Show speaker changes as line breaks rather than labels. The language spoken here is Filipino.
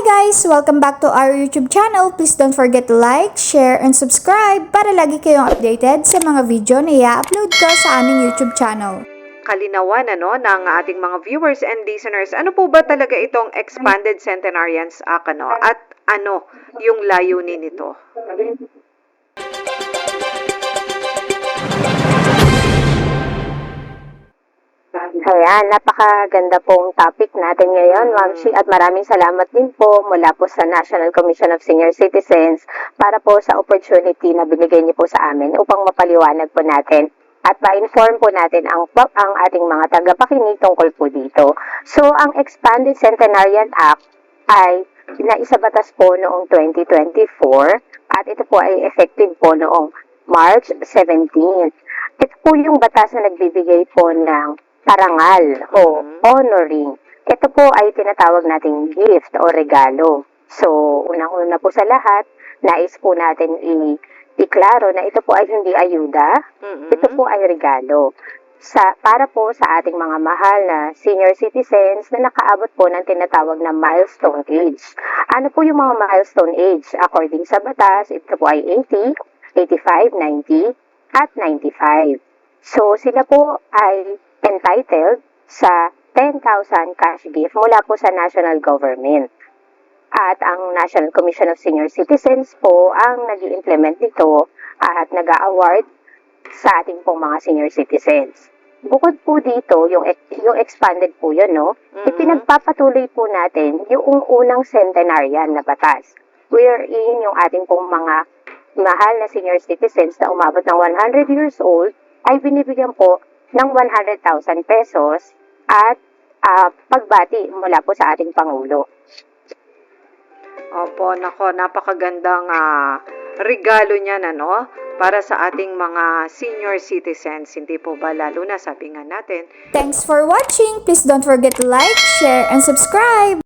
guys! Welcome back to our YouTube channel. Please don't forget to like, share, and subscribe para lagi kayong updated sa mga video na i-upload ko sa aming YouTube channel.
kalinawan ano ng ating mga viewers and listeners. Ano po ba talaga itong Expanded Centenarians Act ano at ano yung layunin nito?
Ayan, napakaganda pong topic natin ngayon, Ma'am Shi, at maraming salamat din po mula po sa National Commission of Senior Citizens para po sa opportunity na binigay niyo po sa amin upang mapaliwanag po natin at ma-inform po natin ang, ang ating mga tagapakinig tungkol po dito. So, ang Expanded Centenarian Act ay naisabatas po noong 2024 at ito po ay effective po noong March 17. Ito po yung batas na nagbibigay po ng parangal o honoring. Ito po ay tinatawag nating gift o regalo. So, unang-una po sa lahat, nais po natin i- iklaro na ito po ay hindi ayuda,
Mhm.
ito po ay regalo. Sa, para po sa ating mga mahal na senior citizens na nakaabot po ng tinatawag na milestone age. Ano po yung mga milestone age? According sa batas, ito po ay 80, 85, 90, at 95. So, sila po ay entitled sa 10,000 cash gift mula po sa national government. At ang National Commission of Senior Citizens po ang nag implement nito at nag award sa ating pong mga senior citizens. Bukod po dito, yung, yung expanded po yun, no?
Mhm.
Ipinagpapatuloy po natin yung unang centenarian na batas wherein yung ating pong mga mahal na senior citizens na umabot ng 100 years old ay binibigyan po ng 100,000 pesos at ah, pagbati mula po sa ating Pangulo.
Opo, nako, napakagandang ah, regalo niyan ano para sa ating mga senior citizens. Hindi po ba lalo na sabi nga natin,
Thanks for watching! Please don't forget to like, share, and subscribe!